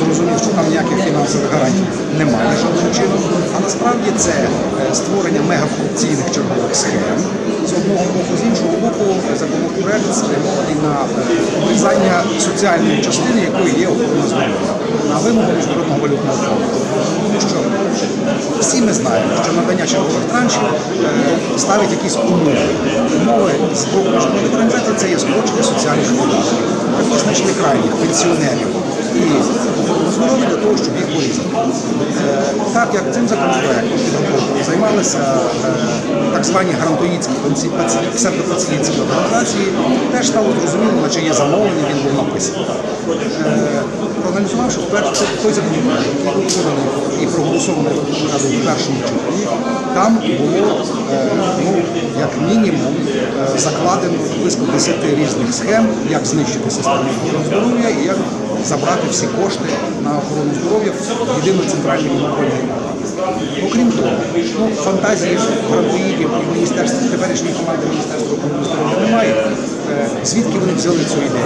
зрозумів, що там ніяких фінансових гарантій немає жодним чином. А насправді це е, створення мегакорупційних чергових схем. З одного боку, з іншого боку, законопроект спрямований на е, обрізання соціальної частини, якою є охорона здоров'я на вимогу міжнародного валютного фонду. Тому що всі ми знаємо, що надання чергових траншів е, ставить якісь умови. Умови з боку міжнародної організації це є скорочення соціальних видатків. Ми визначили крайніх пенсіонерів і охорону здоров'я для того, щоб їх порізати. Е, Так як цим законопроектом займалися е, так звані грантоїдські паці- паці- псевдопацієнтські організації, теж стало зрозуміло, на чиє замовлення він був написаний. Е, Проаналізувавши вперше той законопроект, і проголосований в першому читанні, там було ну, як мінімум закладено близько 10 різних схем, як знищити систему здоров'я і як забрати всі кошти на охорону здоров'я в єдину центральну монопольну Окрім того, ну, фантазії грантоїдів і міністерства теперішньої команди Міністерства охорони здоров'я немає. Е, Звідки вони взяли цю ідею?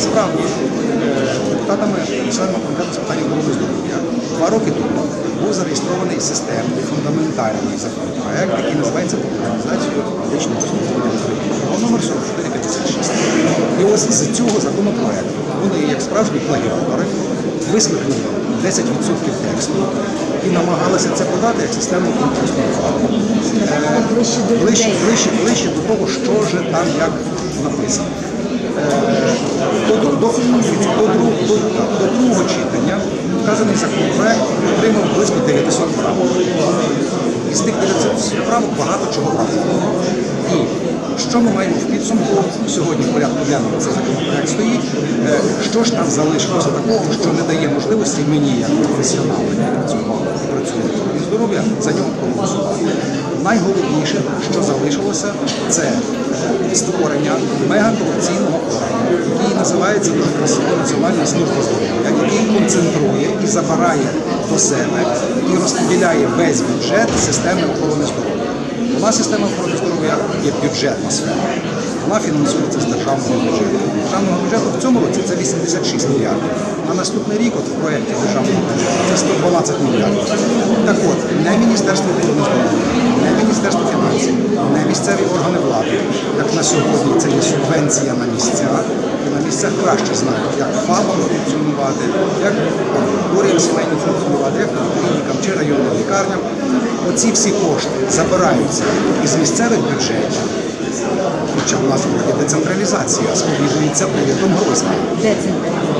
Справді, е, депутатами членами комітету з питань охорони здоров'я два роки тому був зареєстрований системний фундаментальний законопроект, який називається про організацію медичного обслуговування. Номер 4456. І ось з цього законопроекту вони, як справжні плагіатори, висмикнули 10% тексту і намагалися це подати як систему конкурсного факту. Ближче до Ближче, ближче, ближче до того, що ж там як написано. До, другого читання вказаний законопроект отримав близько 900 правок. Із тих 900 правок багато чого. І що ми маємо в підсумку сьогодні в порядку денному цей законопроект стоїть, е, що ж там залишилося такого, що не дає можливості мені, як професіоналу, який працював і працює здоров'я, за нього проголосувати. Найголовніше, що залишилося, це створення мегакорупційного органу, який називається дуже красиво Національна служба здоров'я, який концентрує і забирає до себе і розподіляє весь бюджет системи охорони здоров'я. У нас система охорони здоров'я є бюджетна сфера. Вона фінансується з державного бюджету. Державного бюджету в цьому році це 86 мільярдів. На наступний рік от в проєкті державного бюджету це 112 мільярдів. Так от, не Міністерство охорони здоров'я, не Міністерство фінансів, не місцеві органи влади, як на сьогодні це є субвенція на місця. І на місцях краще знають, як ФАПам функціонувати, як хворим сімейним функціонувати, як клінікам чи районним лікарням. Оці всі кошти забираються із місцевих бюджетів. Хоча в нас є децентралізація, сповідується урядом Гройсмана.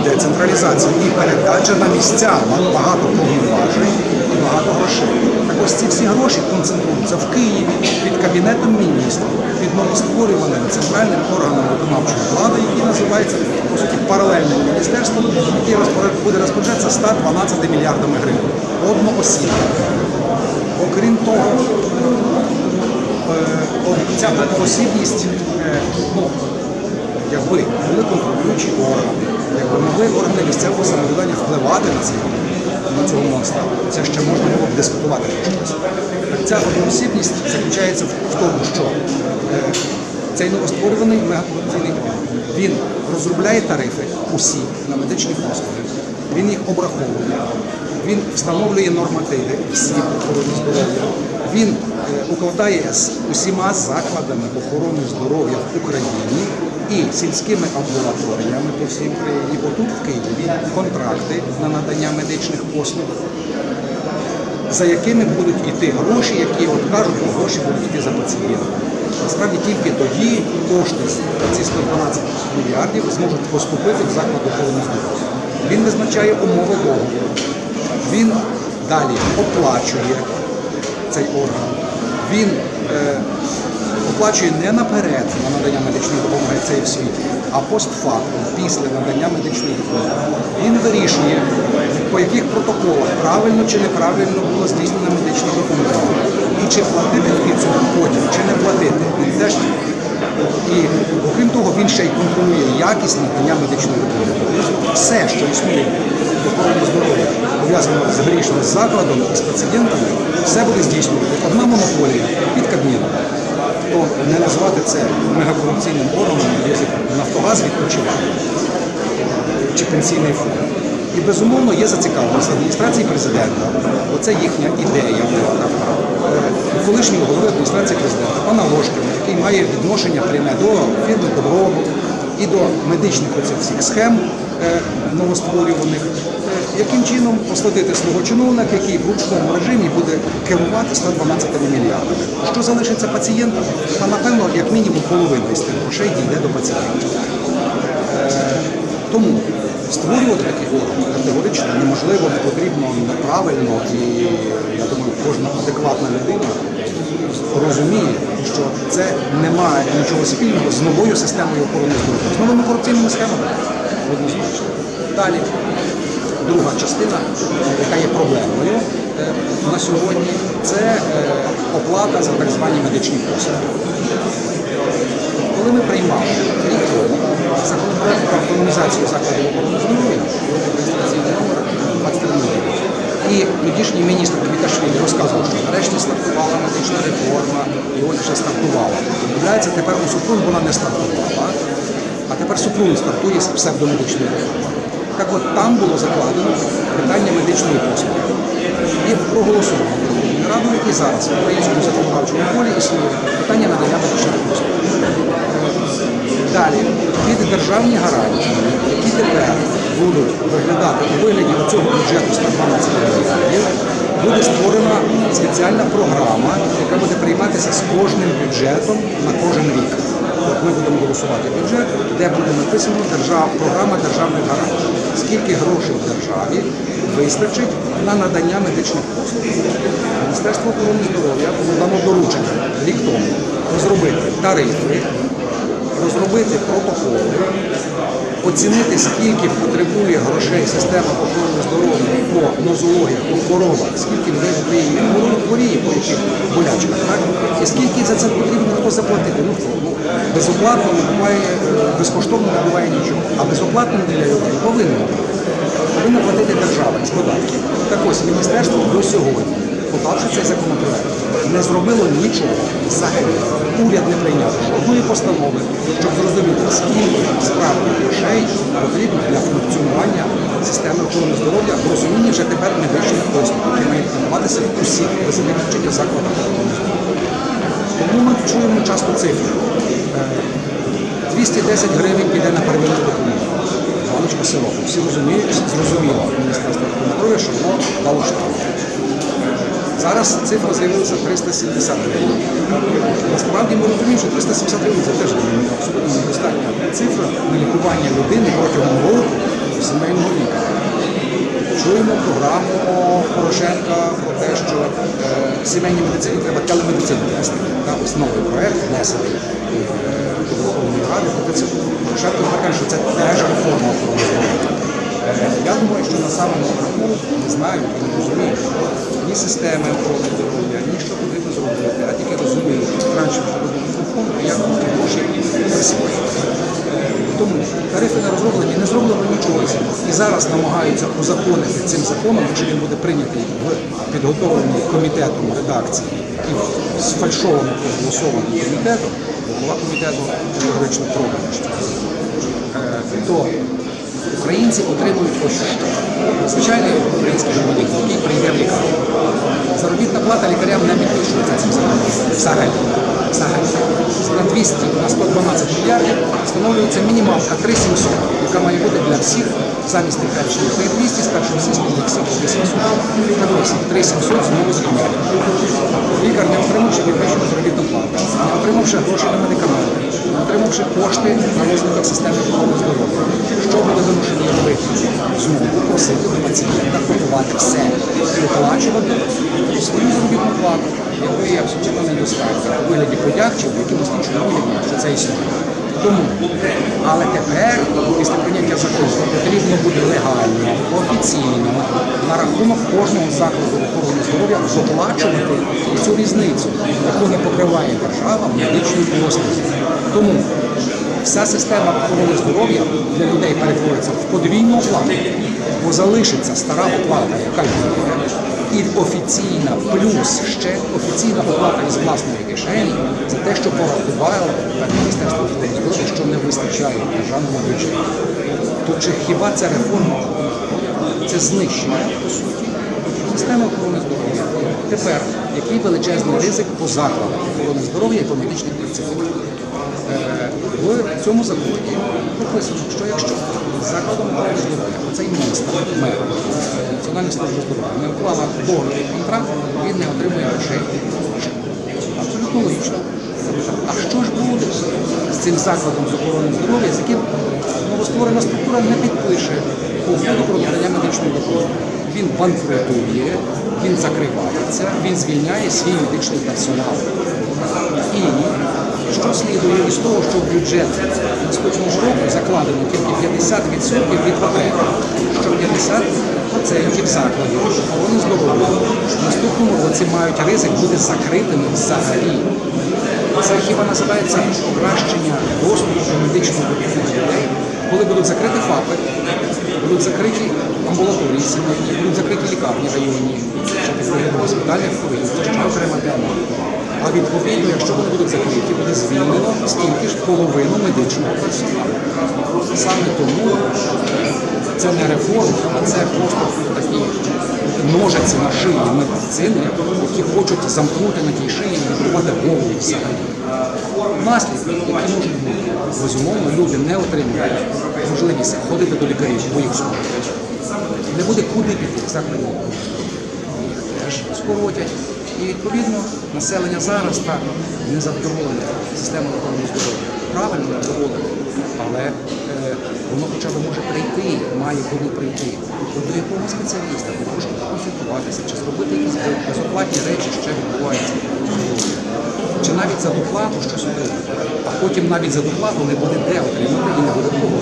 Децентралізація. І передача на місця багато повноважень і багато грошей. Так ось ці всі гроші концентруються в Києві під кабінетом міністрів, під новостворюваним центральним органом виконавчої влади, який називається по суті паралельним міністерством, який буде розпоряджатися 112 мільярдами гривень. Одноосібно. Окрім того, ця одноосібність, е, ну, якби були контролюючі органи, якби могли органи місцевого самоврядування впливати на цей на цього монстра, це ще можна було б дискутувати щось. Ця одноосібність заключається в тому, що е, цей новостворюваний мегакорупційний орган, він розробляє тарифи усі на медичні послуги, він їх обраховує, він встановлює нормативи всі охорони здоров'я, він е, укладає з усіма закладами охорони здоров'я в Україні і сільськими амбулаторіями по всій Україні, отут в Києві, контракти на надання медичних послуг, за якими будуть йти гроші, які от кажуть, що гроші будуть йти за пацієнта. Насправді тільки тоді кошти ці 112 мільярдів зможуть поступити в заклад охорони здоров'я. Він визначає умови договору. Він далі оплачує цей орган. Він е, оплачує не наперед, на надання медичної допомоги це і в світі, а постфактум, після надання медичної допомоги, він вирішує, по яких протоколах правильно чи неправильно було здійснена медична допомога. І чи платити в потім, чи не платити. Він теж і окрім того, він ще й контролює якість надання медичної допомоги. Все, що існує в охороні здоров'я, пов'язано з вирішенням з закладом і з пацієнтами, все буде здійснювати одна монополія під Кабміном. То не назвати це мегакорупційним органом, як Нафтогаз відпочиває чи пенсійний фонд. І безумовно є зацікавленість адміністрації президента. Оце їхня ідея. Е, Колишнього голови адміністрації президента, пана Ложкина, який має відношення пряме до фірми Добробут і до медичних оцих всіх схем е, новостворюваних, яким чином посадити свого чиновника, який в ручному режимі буде керувати 112 мільярдами. Що залишиться пацієнтам? Та напевно, як мінімум, половина із тих грошей дійде до пацієнтів. Тому створювати такий орган категорично неможливо, не потрібно, неправильно. І я думаю, кожна адекватна людина розуміє, що це не має нічого спільного з новою системою охорони здоров'я, з новими корупційними схемами. Однозначно. Далі. Друга частина, яка є проблемою е, на сьогодні, це е, оплата за так звані медичні послуги. Коли ми приймали рік тому законопроект про автономізацію закладів охорони здоров'я, реєстраційний номер 2309, і тодішній міністр Квіташвілі розказував, що нарешті стартувала медична реформа, і от вже стартувала. Виявляється, тепер у Супрун вона не стартувала, а тепер Супрун стартує з псевдомедичної реформи. Так от там було закладено питання медичної послуги. І проголосовано Радою, і зараз в українському законодавчому полі існує питання надання медичної послуги. Далі від державні гарантії, які тепер будуть виглядати у вигляді цього бюджету 112 мільярдів, буде створена спеціальна програма, яка буде прийматися з кожним бюджетом на кожен рік. От ми будемо голосувати бюджет, де буде написано держав, програма державних гарантій. Скільки грошей в державі вистачить на надання медичних послуг. Міністерство охорони здоров'я дано доручення рік тому розробити тарифи, розробити протоколи, оцінити, скільки потребує грошей система охорони здоров'я по нозологіях, по хворобах, скільки людей в Україні хворіє по яких болячках, так? І скільки за це потрібно хто заплатити. Ну. Безоплатно не буває, безкоштовно не буває нічого. А безоплатно для людей повинно. Повинна платити держава з податків. Так ось міністерство до сьогодні, подавши цей законопроект, не зробило нічого взагалі. Уряд не прийняв жодної постанови, щоб зрозуміти, скільки справді грошей потрібно для функціонування системи охорони здоров'я в розумінні вже тепер медичних послуг, які мають надаватися в усіх без виключення закладах охорони здоров'я. Тому ми чуємо часто цифри. Е, 210 гривень піде на первинну допомогу. Галочка село. Всі розуміють, зрозуміло Міністерство охорони здоров'я, що воно дало штраф. Зараз цифра з'явилася 370 гривень. Насправді ми розуміємо, що 370 гривень це теж недостатня цифра на лікування людини протягом року сімейного лікаря. Чуємо програму Порошенка про те, що е, сімейній медицині треба телемедицину вести. Основний проєкт внесений е, до Верховної Ради. Порошенко каже, що це теж реформа охорони. Е, Я думаю, що на самому верху не знають і не розуміють ні системи охорони здоров'я, ні що потрібно зробити, а тільки розуміють, що краще мікрофон, а як гроші присвоїти. Тому тарифи не розроблені, не зроблено нічого. І зараз намагаються узаконити цим законом, якщо він буде прийнятий в підготовленій комітетом редакції і сфальшовано проголосованим комітетом, голова комітету це закон. Е, То українці отримують що. Звичайний український громадянин, який прийде в лікарню. Заробітна плата лікарям не підвищується цим законом. Взагалі. Взагалі. На 200, на 112 мільярдів встановлюється мінімалка 3700, яка має бути для всіх замість тих перших 200, з першого сіську для всіх 3700. Так ось 3700 знову зрівняли. Лікар, не отримавши підвищену заробітну плату, не отримавши гроші на медикаменти, не отримавши кошти на розвиток системи охорони здоров'я. Що буде вимушений робити? Знову просити пацієнта готувати все і оплачувати свою заробітну плату, якої абсолютно недостатньо у вигляді подяк чи в якимось іншому вигляді, що це існує. Тому, але тепер, після прийняття закону, потрібно буде легально, офіційно, на рахунок кожного закладу охорони здоров'я доплачувати цю різницю, яку не покриває держава в медичній послузі. Тому вся система охорони здоров'я для людей перетвориться в подвійну оплату, бо залишиться стара оплата, яка є, і офіційна, плюс ще офіційна оплата із власної кишені за те, що порахувало Міністерство охорони здоров'я, що не вистачає в державному бюджеті. То чи хіба це реформа? Це знищення, по суті, системи охорони здоров'я. Тепер, який величезний ризик по закладах охорони здоров'я і по медичних працівниках? Е, В цьому законі прописано, що якщо закладом здоров'я оцей міністр, мер, Національної служби здоров'я не уклала договір контракт, він не отримує грошей. Абсолютно логічно. А що ж буде з цим закладом з охорони здоров'я, з яким новостворена структура не підпише угоду про надання медичної допомоги? Він банкрутує, він закривається, він звільняє свій медичний персонал. І що слідує із того, що в бюджет наступного року закладено тільки 50% від потреб, що 50% закладів охорони здоров'я в наступному році мають ризик бути закритими взагалі. Це хіба називається покращення доступу до медичної допомоги людей, коли будуть закриті ФАПи, будуть закриті амбулаторії сімейні, будуть закриті лікарні районні, підприємні госпіталі це ще окрема тема. А відповідно, якщо вони будуть закриті, буде звільнено стільки ж половину медичного персоналу. Саме тому це не реформа, а це просто такі ножиці на шиї медицини, які хочуть замкнути на тій шиї і відбувати голови взагалі. Наслідки, які можуть бути, безумовно, люди не отримують можливість ходити до лікарів, бо їх скоротять. Не буде куди піти закладів. Їх теж скоротять. І відповідно населення зараз так незадоволене системою охорони здоров'я. Правильно незадоволене, але е, воно хоча б може прийти, має куди прийти. От До якого спеціаліста, ви можете консультуватися, чи зробити якісь безоплатні речі, що відбуваються. Чи навіть за доплату щось отримати. А потім навіть за доплату не буде де отримати і не буде кого.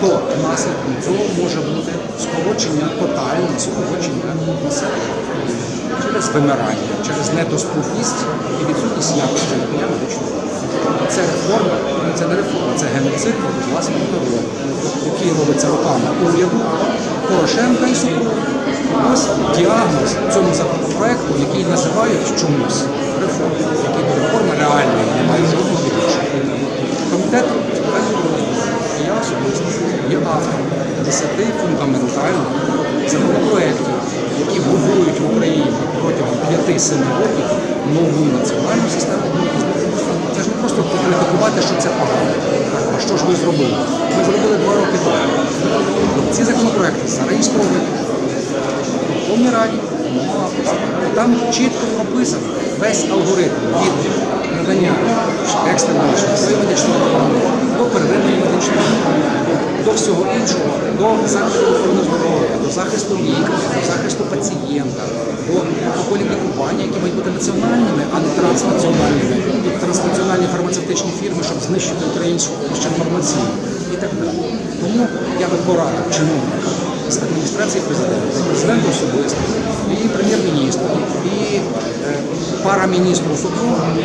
То наслідком цього може бути скорочення, тотальне скорочення населення через вимирання, через недоступність і відсутність якості надання медичної. Це реформа, це не реформа, це геноцид власного народу, який робиться руками уряду, Порошенка і Супрун. Ось діагноз цьому законопроекту, який називають чомусь реформою, який до реформи реальної немає жодного відношення. Комітет і я особисто є автором 10 фундаментальних законопроєктів, які будують в Україні протягом 5-7 нову національну систему. Це ж не просто покритикувати, що це погано. А що ж ви зробили? Ми зробили два роки тому. Ці законопроекти зареєстровані в Верховній Раді. Там чітко прописано весь алгоритм від надання екстреної медичної допомоги до первинної медичної допомоги, до всього іншого, до захисту охорони здоров'я, до захисту лікаря, до захисту пацієнта, до протоколів лікування, які мають бути національними, а не транснаціональними. Тут транснаціональні фармацевтичні фірми, щоб знищити українську ще фармацію і так далі. Тому я би порадив чиновникам з адміністрації президента, і президента особисто, і прем'єр-міністру, і е, параміністру Супрун е,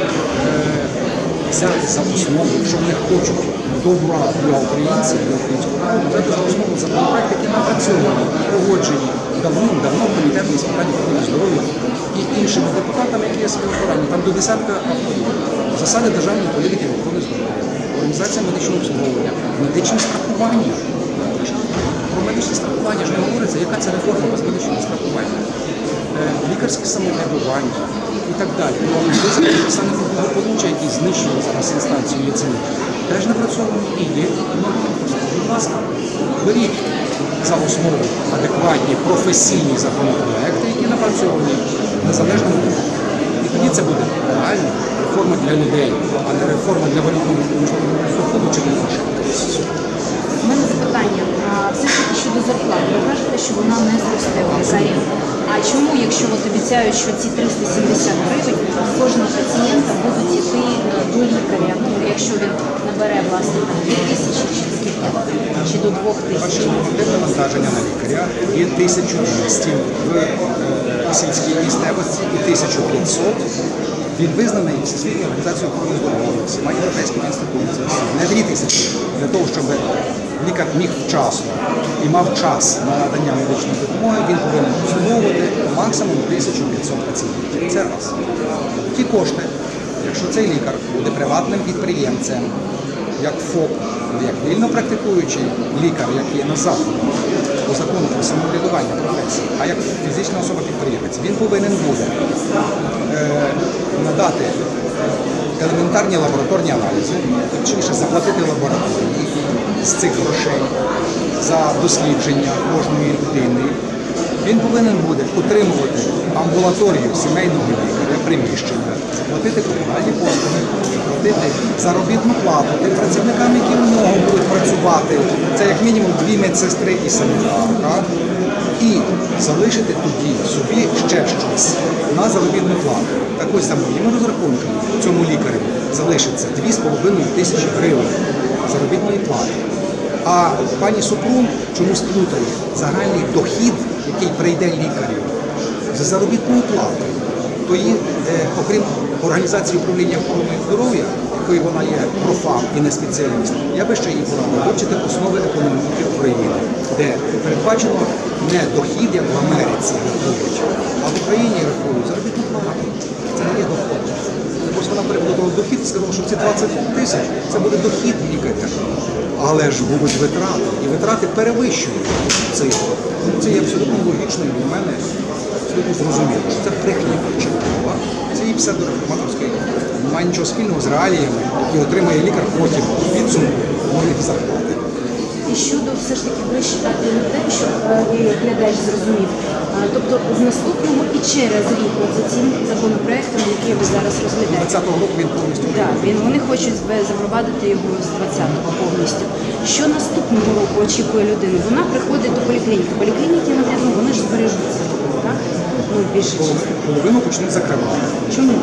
взяти за основу, що вони хочуть добра для українців, для українського народу, взяти за основу законопроект, який напрацьований, погоджені давним-давно комітетом з питань охорони здоров'я і іншими депутатами, які є співпоранні. Там до десятка авторів. Засади державної політики охорони здоров'я, організація медичного обслуговування, медичне страхування. Про медичне страхування ж не говориться, яка це реформа без медичного страхування, Е, лікарське самоврядування і так далі. Ну, саме благополуччя, які знищили зараз інстанцію ЄЦН, теж напрацьовані і є. Будь ласка, беріть за основу адекватні професійні законопроекти, які напрацьовані незалежно від. І тоді це буде реальна реформа для людей, а не реформа для валютного доходу чи для грошей. У мене що вона не зросте у лікарів. А чому, якщо от обіцяють, що ці 370 гривень кожного пацієнта будуть йти до лікаря, ну якщо він набере власне 2 тисячі чи до 2 тисяч. Бачите, навантаження на лікаря є 1200 в е, сільській місцевості і 1500. Він визнаний Всесвітньою організацією охорони здоров'я, всіма європейськими інституціями. Не 2000 для того, щоб лікар міг вчасно і мав час на надання медичної допомоги, він повинен обслуговувати максимум 1500 пацієнтів. Це раз. Ті кошти, якщо цей лікар буде приватним підприємцем, як ФОП, як вільно практикуючий лікар, як є на заході по закону про самоврядування професії, а як фізична особа підприємець, він повинен буде е, надати елементарні лабораторні аналізи, точніше заплатити лабораторії з цих грошей за дослідження кожної людини. Він повинен буде утримувати амбулаторію сімейного лікаря, приміщення, заплатити комунальні послуги, платити заробітну плату тим працівникам, які в нього будуть працювати. Це як мінімум дві медсестри і санітарка. І залишити тоді собі ще щось на заробітну плату. Так ось там моїми розрахунками цьому лікарю залишиться 2,5 тисячі гривень заробітної плати. А пані Супрун чомусь плутає загальний дохід, який прийде лікарю за заробітною платою. То її, е, окрім організації управління охороною здоров'я, якою вона є профан і не спеціаліст, я би ще їй порадив вивчити основи економіки України, де передбачено не дохід, як в Америці рахують, а в Україні рахують заробітну плату. Це не є доход. Ось вона перебудувала дохід і сказала, що ці 20 тисяч це буде дохід лікаря. Але ж будуть витрати, і витрати перевищують цифру. Це є абсолютно логічно для мене абсолютно зрозуміло, що це брехня чергова. Це і немає нічого спільного з реаліями, які отримує лікар потім підсумку моїх зарплати. І щодо все ж таки дати те, щоб е, глядач зрозумів. Тобто з наступного і через рік за цим законопроектом, який ви зараз розглядаєте. 20-го року він повністю Так, він вони хочуть запровадити його з 20-го повністю. Що наступного року очікує людину? Вона приходить до поліклініки. Поліклініки, напевно, вони ж збережуться, більше часто. половину почнуть закривати. Чому?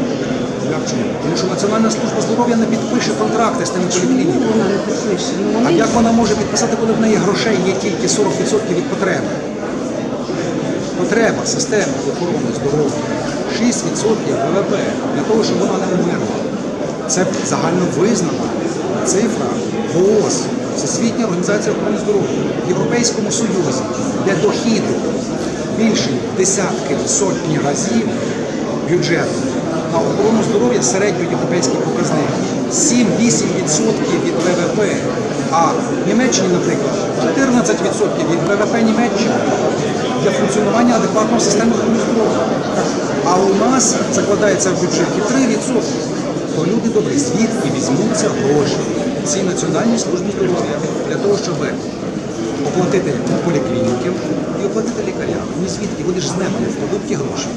Як чому? Тому що Національна служба здоров'я не підпише контракти з тими Чому поліклініками. вона не підпише? Ну, А вони як вона може підписати, коли в неї грошей є тільки 40% від потреби? Потреба системи охорони здоров'я 6% ВВП для того, щоб вона не вмерла. Це загально визнана цифра ВООЗ, Всесвітня організація охорони здоров'я в Європейському Союзі, де дохіду більше десятки сотні разів бюджету на охорону здоров'я середньоєвропейський показник 7-8% від ВВП. А в Німеччині, наприклад, 14% від ВВП Німеччини для функціонування адекватної системи охорони здоров'я. А у нас закладається в бюджеті 3%. То люди добрі, звідки візьмуться гроші цій національній службі здоров'я для того, щоб оплатити поліклініків і оплатити лікарям. Ні звідки вони ж з неба не вкладуть гроші.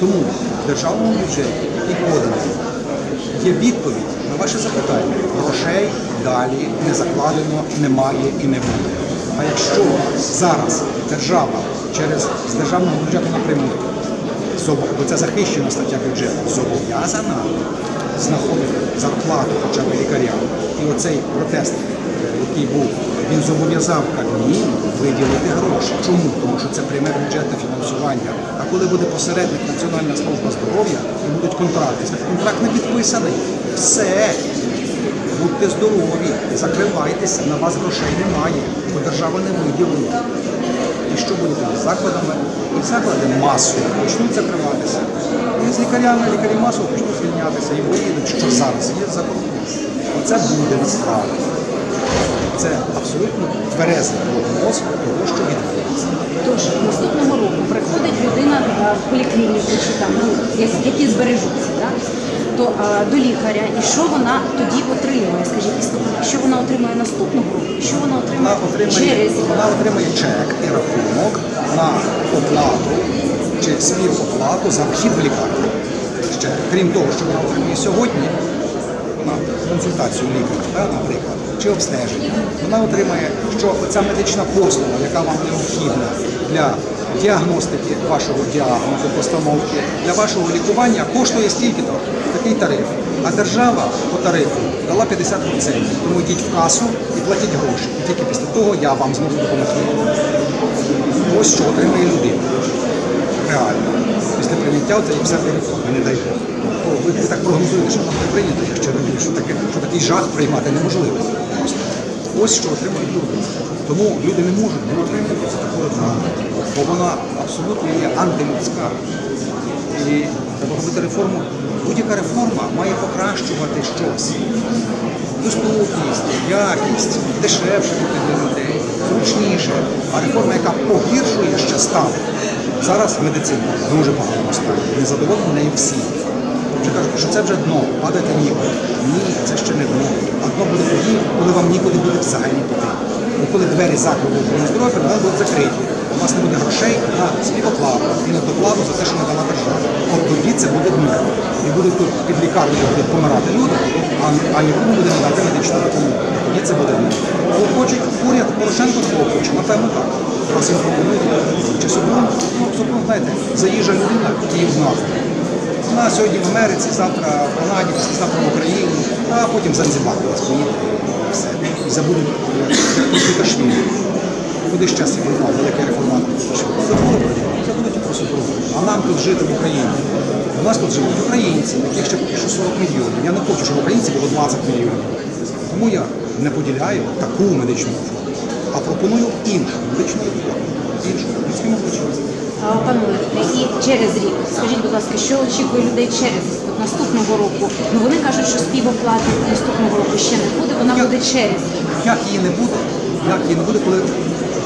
Тому в державному бюджеті, який поданий, є відповідь на ваше запитання. Грошей далі не закладено, немає і не буде. А якщо зараз держава через з державного бюджету напряму, бо це захищена стаття бюджету, зобов'язана знаходити зарплату хоча б лікарям. І оцей протест, який був, він зобов'язав Кабмін виділити гроші. Чому? Тому що це пряме бюджетне фінансування. А коли буде посередник Національна служба здоров'я і будуть контракти, контракт не підписаний. Все. Будьте здорові, закривайтеся, на вас грошей немає, бо держава не виділила. Що буде тоді з закладами? І заклади масово почнуть закриватися. І з лікарями, лікарі масово почнуть звільнятися і виїдуть, що зараз є за. Оце буде насправді. Це абсолютно тверезий прогноз того, що відбувається. Тож наступного року приходить людина в поліклініку чи там, ну, які збережуться, то а, до лікаря, і що вона тоді отримує? Скажіть, що вона отримує наступного року, що вона отримує, Вона отримає, через вона отримає чек і рахунок на оплату чи співоплату за вхід в лікарню. Ще крім того, що вона отримує сьогодні на консультацію лікаря, наприклад, чи обстеження, вона отримає, що ця медична послуга, яка вам необхідна для діагностики вашого діагнозу, постановки, для вашого лікування коштує стільки-то, такий тариф. А держава по тарифу дала 50%. Тому йдіть в касу і платіть гроші. І тільки після того я вам зможу допомогти. Ось що отримає людина. Реально. Після прийняття цієї все реформи, не дай Бог. Ви, так прогнозуєте, що вона буде прийнято, я ще розумію, що, що такий жах приймати неможливо. Ось що отримують люди. Тому люди не можуть не отримати таку реформу, бо вона абсолютно є антилюдська. І треба робити реформу. Будь-яка реформа має покращувати щось. Доступність, якість, дешевше бути для людей, зручніше. А реформа, яка погіршує ще стан, зараз медицина дуже поганому стані. Незадоволені нею всі. Вже кажуть, що це вже дно, падати нікуди. Ні, це ще не дно. А дно буде тоді, коли вам нікуди буде взагалі піти. І коли двері закладу охорони здоров'я вами будуть закриті. У вас не буде грошей на співоплату і на доплату за те, що надала держава. От тоді це буде дно. І будуть тут під лікарнею будуть помирати люди, а, а нікому буде надати медичну допомогу. Тоді це буде дно. Бо хочуть уряд Порошенко такого хоче, напевно так. Їм пропонують. Чи Супрун, ну, Супрун, знаєте, заїжджа людина, Київ знав. Вона сьогодні в Америці, завтра в Канаді, завтра в Україні, а потім в Занзибар у нас поїде. і Все. І забудуть про Куди ж час воював, великий реформатор. Забудуть і про Супрун. А нам тут жити в Україні. У нас тут живуть українці, яких ще поки що 40 мільйонів. Я не хочу, щоб українців було 20 мільйонів. Тому я не поділяю таку медичну реформу, а пропоную іншу медичну реформу. Іншу. Пане Олег, і через рік, скажіть, будь ласка, що очікує людей через? От наступного року? Ну вони кажуть, що співоплати наступного року ще не буде, вона буде через рік. Як її не буде, як її не буде, коли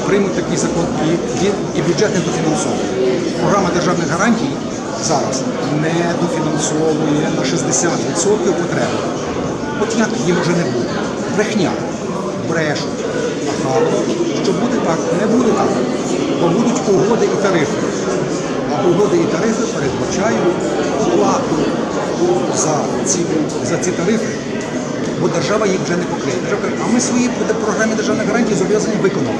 приймуть такий закон і, і, і бюджет не дофінансовує. Програма державних гарантій зараз не дофінансовує на 60% потреби. От як її може не бути? Брехня. Брешуть. Нахабно. Що буде так, не буде так. Бо будуть угоди і тарифи. А угоди і тарифи передбачають оплату за ці, за ці тарифи бо держава їх вже не покриє. Каже, а ми свої по програмі державних гарантій зобов'язані виконали.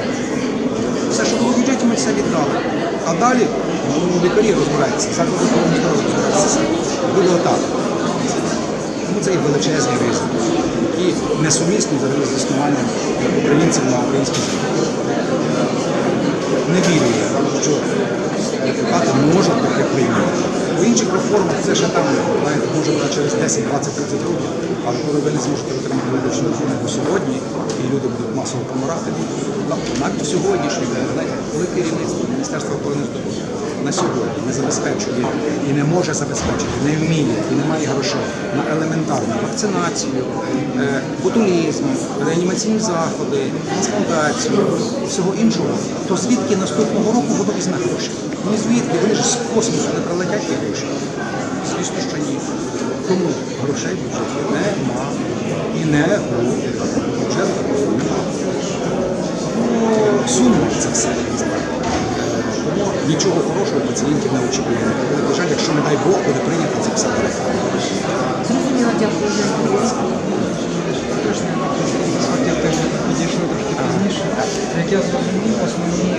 Все, що було в бюджеті, ми все віддали. А далі ну, лікарі розбираються, заклади здоров'я розбираються. Буде отак. Тому це є величезні ризики, які несумісні взагалі з існуванням українців на українській землі. Не вірю, я, що депутати можуть таке прийняти. У інших реформах це ще там, знаєте, може бути через 10, 20, 30 років, але коли ви не зможете отримати медичну допомогу сьогодні, і люди будуть масово помирати, так, навіть сьогоднішній день, знаєте, коли керівництво Міністерства охорони здоров'я на сьогодні не забезпечує і не може забезпечити, не вміє і не має грошей на елементарну вакцинацію, е, ботулізм, реанімаційні заходи, трансплантацію всього іншого, то звідки наступного року воно візьме гроші? Ну звідки? Вони ж з космосу не прилетять ті гроші. Звісно, що ні. Тому грошей бюджеті нема. І не у бюджету. Ну, сумно це все. Нічого хорошого пацієнтів не очікуємо. На жаль, якщо не дай Бог, буде прийнято це все перехід. Зрозуміло, дякую за теж підійшли трошки пізніше. Як я зрозумів, основні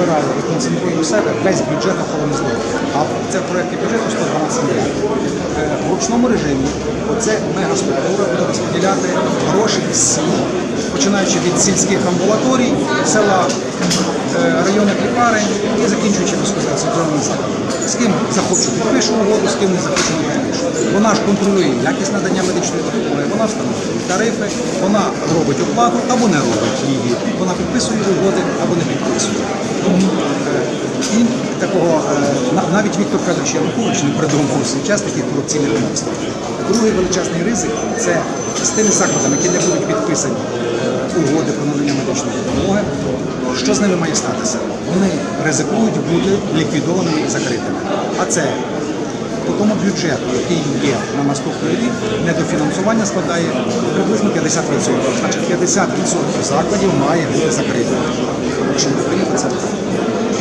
яка забирає і концентрує у себе весь бюджет охорони здоров'я. А це в проєкті бюджету 112 мільярдів. Е, В ручному режимі оце мегаструктура буде розподіляти гроші всі, починаючи від сільських амбулаторій, села, е, районних лікарень і закінчуючи безпосередньо закладами. З ким захочуть підпишу угоду, з ким не захочуть не. Вона ж контролює якість надання медичної допомоги, вона встановлює тарифи, вона робить оплату або не робить її. Вона підписує угоди або не підписує. Е, І такого е, навіть Віктор Федорович Янукович не придумав таких корупційних мовств. Другий величезний ризик це з тими закладами, які не будуть підписані угоди про надання медичної допомоги. Що з ними має статися? Вони ризикують бути ліквідованими і закритими. А це по тому бюджету, який є на наступний рік, недофінансування складає приблизно 50%. Значить, 50% закладів має бути закритими. Якщо не прийнято це.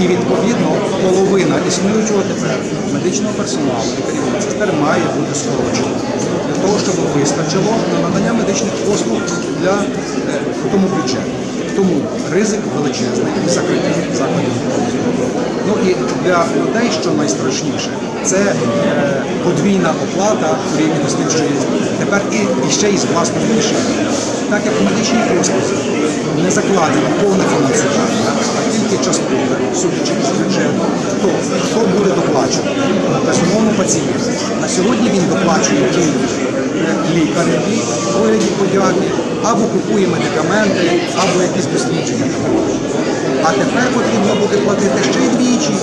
І відповідно половина існуючого тепер медичного персоналу, і медсестер має бути скорочена для того, щоб вистачило на надання медичних послуг для е, тому бюджету. Тому ризик величезний і закриття закладів. Ну і для людей, що найстрашніше, це е, подвійна оплата порівняно з тим, що є тепер і, ще із власної кишені. Так як в медичній послузі не закладено повне фінансування, тільки частково, судячи з бюджету, то хто буде доплачувати? Безумовно, пацієнт. На сьогодні він доплачує тільки лікареві в вигляді подяки, або купує медикаменти, або якісь дослідження. А тепер потрібно буде платити ще й двічі.